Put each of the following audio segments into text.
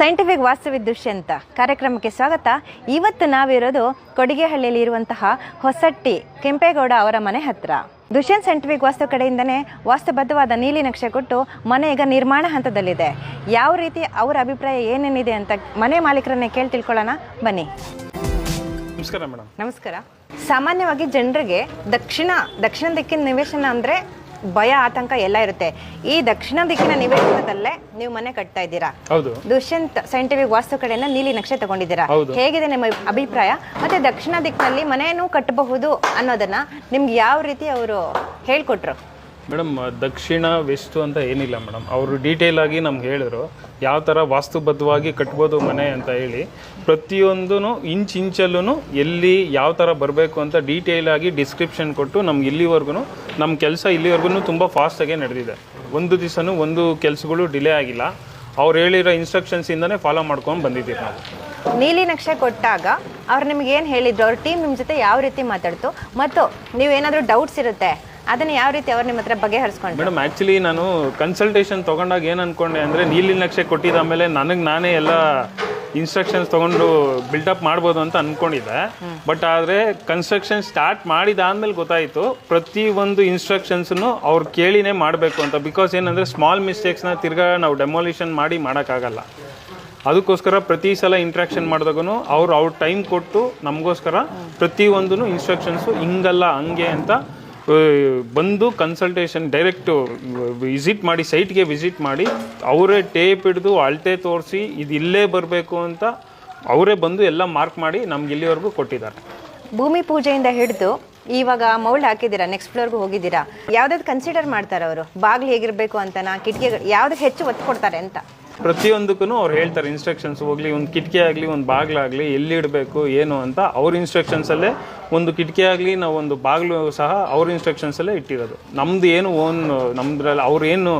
Scientific ವಾಸ್ತುವಿದ್ಯುಷ್ಯಂತ ಕಾರ್ಯಕ್ರಮಕ್ಕೆ ಸ್ವಾಗತ. ಇವತ್ತು ನಾವಿರೋದು ಕೊಡಿಗೆಹಳ್ಳಿಯಲ್ಲಿ ಇರುವಂತಹ ಹೊಸಟ್ಟಿ ಕೆಂಪೇಗೌಡ ಅವರ ಮನೆ ಹತ್ರ. ದುಷ್ಯಂತ್ ಸೈಂಟಿಫಿಕ್ ವಾಸ್ತು ಕಡೆಯಿಂದನೇ ವಾಸ್ತುಬದ್ಧವಾದ ನೀಲಿ ನಕ್ಷೆ ಕೊಟ್ಟು ಮನೆ ಈಗ ನಿರ್ಮಾಣ ಹಂತದಲ್ಲಿದೆ. ಯಾವ ರೀತಿ ಅವರ ಅಭಿಪ್ರಾಯ ಏನೇನಿದೆ ಅಂತ ಮನೆ ಮಾಲೀಕರನ್ನೇ ಕೇಳಿ ತಿಳ್ಕೊಳ್ಳೋಣ. ಬನ್ನಿ. ನಮಸ್ಕಾರ ಮೇಡಮ್. ನಮಸ್ಕಾರ. ಸಾಮಾನ್ಯವಾಗಿ ಜನರಿಗೆ ದಕ್ಷಿಣ ದಕ್ಷಿಣ ದಿಕ್ಕಿನ ನಿವೇಶನ ಅಂದರೆ ಭಯ ಆತಂಕ ಎಲ್ಲ ಇರುತ್ತೆ. ಈ ದಕ್ಷಿಣ ದಿಕ್ಕಿನ ನಿವೇಶನದಲ್ಲೇ ನೀವು ಮನೆ ಕಟ್ತಾ ಇದ್ದೀರಾ? ದುಷ್ಯಂತ್ ಸೈಂಟಿಫಿಕ್ ವಾಸ್ತು ಕಡೆಯಿಂದ ನೀಲಿ ನಕ್ಷೆ ತಗೊಂಡಿದ್ದೀರಾ ಹೇಗಿದೆ ನಿಮ್ಮ ಅಭಿಪ್ರಾಯ? ಮತ್ತೆ ದಕ್ಷಿಣ ದಿಕ್ಕಿನಲ್ಲಿ ಮನೆಯನ್ನು ಕಟ್ಟಬಹುದು ಅನ್ನೋದನ್ನ ನಿಮ್ಗೆ ಯಾವ ರೀತಿ ಅವರು ಹೇಳ್ಕೊಟ್ರು? ಮೇಡಮ್, ದಕ್ಷಿಣ, ವೆಸ್ಟು ಅಂತ ಏನಿಲ್ಲ ಮೇಡಮ್. ಅವರು ಡೀಟೇಲ್ ಆಗಿ ನಮ್ಗೆ ಹೇಳಿದ್ರು, ಯಾವ ಥರ ವಾಸ್ತುಬದ್ಧವಾಗಿ ಕಟ್ಬೋದು ಮನೆ ಅಂತ ಹೇಳಿ. ಪ್ರತಿಯೊಂದೂ ಇಂಚ್ ಇಂಚಲ್ಲೂ ಎಲ್ಲಿ ಯಾವ ಥರ ಬರಬೇಕು ಅಂತ ಡೀಟೇಲ್ ಆಗಿ ಡಿಸ್ಕ್ರಿಪ್ಷನ್ ಕೊಟ್ಟು ನಮ್ಗೆ ಇಲ್ಲಿವರೆಗೂ ನಮ್ಮ ಕೆಲಸ ಇಲ್ಲಿವರೆಗೂ ತುಂಬ ಫಾಸ್ಟಾಗೆ ನಡೆದಿದೆ. ಒಂದು ದಿವಸನೂ ಒಂದು ಕೆಲಸಗಳು ಡಿಲೇ ಆಗಿಲ್ಲ. ಅವ್ರು ಹೇಳಿರೋ ಇನ್ಸ್ಟ್ರಕ್ಷನ್ಸಿಂದನೇ ಫಾಲೋ ಮಾಡ್ಕೊಂಡು ಬಂದಿದ್ದೀವಿ ನಾವು. ನೀಲಿ ನಕ್ಷೆ ಕೊಟ್ಟಾಗ ಅವ್ರು ನಿಮ್ಗೆ ಏನು ಹೇಳಿದ್ರು? ಅವ್ರ ಟೀಮ್ ನಿಮ್ಮ ಜೊತೆ ಯಾವ ರೀತಿ ಮಾತಾಡ್ತು? ಮತ್ತು ನೀವೇನಾದರೂ ಡೌಟ್ಸ್ ಇರುತ್ತೆ? ಅದನ್ನ ಯಾವ ರೀತಿ ಅವ್ರು ನಿಮ್ಮ ಹತ್ರ ಬಗೆಹರಿಸ್ಕೊಂಡ್ರು? ಮೇಡಮ್ ಆ್ಯಕ್ಚುಲಿ ನಾನು ಕನ್ಸಲ್ಟೇಷನ್ ತಗೊಂಡಾಗ ಏನು ಅನ್ಕೊಂಡೆ ಅಂದರೆ ನೀಲಿ ನಕ್ಷೆ ಕೊಟ್ಟಿದ ಮೇಲೆ ನನಗೆ ನಾನೇ ಎಲ್ಲ ಇನ್ಸ್ಟ್ರಕ್ಷನ್ಸ್ ತೊಗೊಂಡು ಬಿಲ್ಡಪ್ ಮಾಡ್ಬೋದು ಅಂತ ಅನ್ಕೊಂಡಿದ್ದೆ. ಬಟ್ ಆದರೆ ಕನ್ಸ್ಟ್ರಕ್ಷನ್ ಸ್ಟಾರ್ಟ್ ಮಾಡಿದಾದ್ಮೇಲೆ ಗೊತ್ತಾಯಿತು ಪ್ರತಿ ಒಂದು ಇನ್ಸ್ಟ್ರಕ್ಷನ್ಸನ್ನು ಅವ್ರು ಕೇಳಿನೇ ಮಾಡಬೇಕು ಅಂತ. ಬಿಕಾಸ್ ಏನಂದರೆ ಸ್ಮಾಲ್ ಮಿಸ್ಟೇಕ್ಸ್ನ ತಿರ್ಗಾ ನಾವು ಡೆಮೊಲಿಷನ್ ಮಾಡಿ ಮಾಡೋಕ್ಕಾಗಲ್ಲ. ಅದಕ್ಕೋಸ್ಕರ ಪ್ರತಿ ಸಲ ಇಂಟ್ರಾಕ್ಷನ್ ಮಾಡಿದಾಗೂ ಅವ್ರು ಅವ್ರ ಟೈಮ್ ಕೊಟ್ಟು ನಮಗೋಸ್ಕರ ಪ್ರತಿಯೊಂದೂ ಇನ್ಸ್ಟ್ರಕ್ಷನ್ಸು ಹಿಂಗಲ್ಲ ಹಂಗೆ ಅಂತ ಬಂದು ಕನ್ಸಲ್ಟೇಷನ್ ಡೈರೆಕ್ಟು ವಿಸಿಟ್ ಮಾಡಿ ಸೈಟ್ಗೆ ವಿಸಿಟ್ ಮಾಡಿ, ಅವರೇ ಟೇಪ್ ಹಿಡಿದು, ಅಳತೆ ತೋರಿಸಿ, ಇದು ಇಲ್ಲೇ ಬರಬೇಕು ಅಂತ ಅವರೇ ಬಂದು ಎಲ್ಲ ಮಾರ್ಕ್ ಮಾಡಿ ನಮ್ಗೆ ಇಲ್ಲಿವರೆಗೂ ಕೊಟ್ಟಿದ್ದಾರೆ. ಭೂಮಿ ಪೂಜೆಯಿಂದ ಹಿಡಿದು ಇವಾಗ ಮೌಲ್ಡ್ ಹಾಕಿದ್ದೀರಾ ನೆಕ್ಸ್ಟ್ ಫ್ಲೋರ್ಗೂ ಹೋಗಿದ್ದೀರಾ? ಯಾವ್ದಾದ್ರು ಕನ್ಸಿಡರ್ ಮಾಡ್ತಾರೆ ಅವರು ಬಾಗಿಲು ಹೇಗಿರಬೇಕು ಅಂತನಾ ಕಿಟಕಿಗಳು ಯಾವ್ದಕ್ಕೆ ಹೆಚ್ಚು ಒತ್ತು ಕೊಡ್ತಾರೆ ಅಂತ? ಪ್ರತಿಯೊಂದಕ್ಕೂ ಅವ್ರು ಹೇಳ್ತಾರೆ ಇನ್ಸ್ಟ್ರಕ್ಷನ್ಸ್ ಹೋಗ್ಲಿ, ಒಂದು ಕಿಟಕಿ ಆಗಲಿ, ಒಂದು ಬಾಗಿಲಾಗಲಿ ಎಲ್ಲಿ ಇಡಬೇಕು, ಏನು ಅಂತ ಅವ್ರ ಇನ್ಸ್ಟ್ರಕ್ಷನ್ಸಲ್ಲೇ ಒಂದು ಕಿಟಕಿ ಆಗಲಿ, ನಾವು ಒಂದು ಬಾಗಿಲು ಸಹ ಅವ್ರ ಇನ್ಸ್ಟ್ರಕ್ಷನ್ಸಲ್ಲೇ ಇಟ್ಟಿರೋದು. ನಮ್ಮದು ಏನು ಓನ್ ನಮ್ಮದ್ರಲ್ಲಿ ಅವ್ರೇನು ಏನು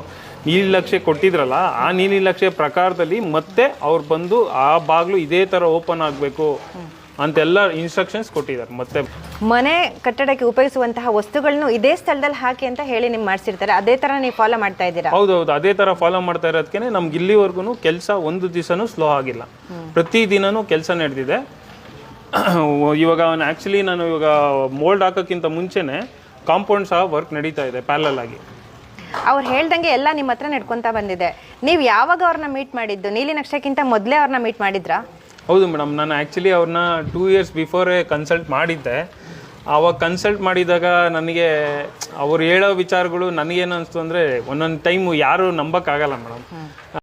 ನೀಲಿ ಲಕ್ಷ್ಯ ಕೊಟ್ಟಿದ್ರಲ್ಲ, ಆ ನೀಲಿ ಲಕ್ಷ್ಯ ಪ್ರಕಾರದಲ್ಲಿ ಮತ್ತೆ ಅವ್ರು ಬಂದು ಆ ಬಾಗಿಲು ಇದೇ ಥರ ಓಪನ್ ಆಗಬೇಕು. ಅಂತೆಲ್ಲ ಇನ್ಸ್ಟ್ರಕ್ಷನ್ಸ್ ಕೊಟ್ಟಿದ್ದಾರೆ. ಮತ್ತೆ ಮನೆ ಕಟ್ಟಡಕ್ಕೆ ಉಪಯೋಗಿಸುವಂತಹ ವಸ್ತುಗಳನ್ನು ಇದೇ ಸ್ಥಳದಲ್ಲಿ ಹಾಕಿ ಅಂತ ಹೇಳಿ ನಿಮ್ಗೆ ಮಾಡಿಸಿರ್ತಾರೆ. ಅದೇ ತರ ನೀವು ಫಾಲೋ ಮಾಡ್ತಾ ಇದ್ದೀರಾ? ಹೌದೌದು ಅದೇ ತರ ಫಾಲೋ ಮಾಡ್ತಾ ಇರೋದಕ್ಕೆ ನಮ್ಗೆ ಇಲ್ಲಿವರೆಗೂ ಕೆಲಸ ಒಂದು ದಿವಸನೂ ಸ್ಲೋ ಆಗಿಲ್ಲ. ಪ್ರತಿ ದಿನನೂ ಕೆಲಸ ನಡೆದಿದೆ. ಇವಾಗ ಆ್ಯಕ್ಚುಲಿ ನಾನು ಇವಾಗ ಮೋಲ್ಡ್ ಹಾಕೋಕ್ಕಿಂತ ಮುಂಚೆನೆ ಕಾಂಪೌಂಡ್ ಸಹ ವರ್ಕ್ ನಡೀತಾ ಇದೆ ಪ್ಯಾರಲ್ ಆಗಿ. ಅವ್ರು ಹೇಳ್ದಂಗೆ ಎಲ್ಲ ನಿಮ್ಮ ಹತ್ರ ನಡ್ಕೊತಾ ಬಂದಿದೆ. ನೀವು ಯಾವಾಗ ಅವ್ರನ್ನ ಮೀಟ್ ಮಾಡಿದ್ದು? ನೀಲಿ ನಕ್ಷಕ್ಕಿಂತ ಮೊದಲೇ ಅವ್ರನ್ನ ಮೀಟ್ ಮಾಡಿದ್ರಾ? ಹೌದು ಮೇಡಮ್, ನಾನು ಆ್ಯಕ್ಚುಲಿ ಅವ್ರನ್ನ ಟೂ ಇಯರ್ಸ್ ಬಿಫೋರೇ ಕನ್ಸಲ್ಟ್ ಮಾಡಿದ್ದೆ. ಆವಾಗ ಕನ್ಸಲ್ಟ್ ಮಾಡಿದಾಗ ನನಗೆ ಅವ್ರು ಹೇಳೋ ವಿಚಾರಗಳು ನನಗೇನು ಅನಿಸ್ತು ಅಂದರೆ ಒಂದೊಂದು ಟೈಮು ಯಾರೂ ನಂಬೋಕ್ಕಾಗಲ್ಲ ಮೇಡಮ್.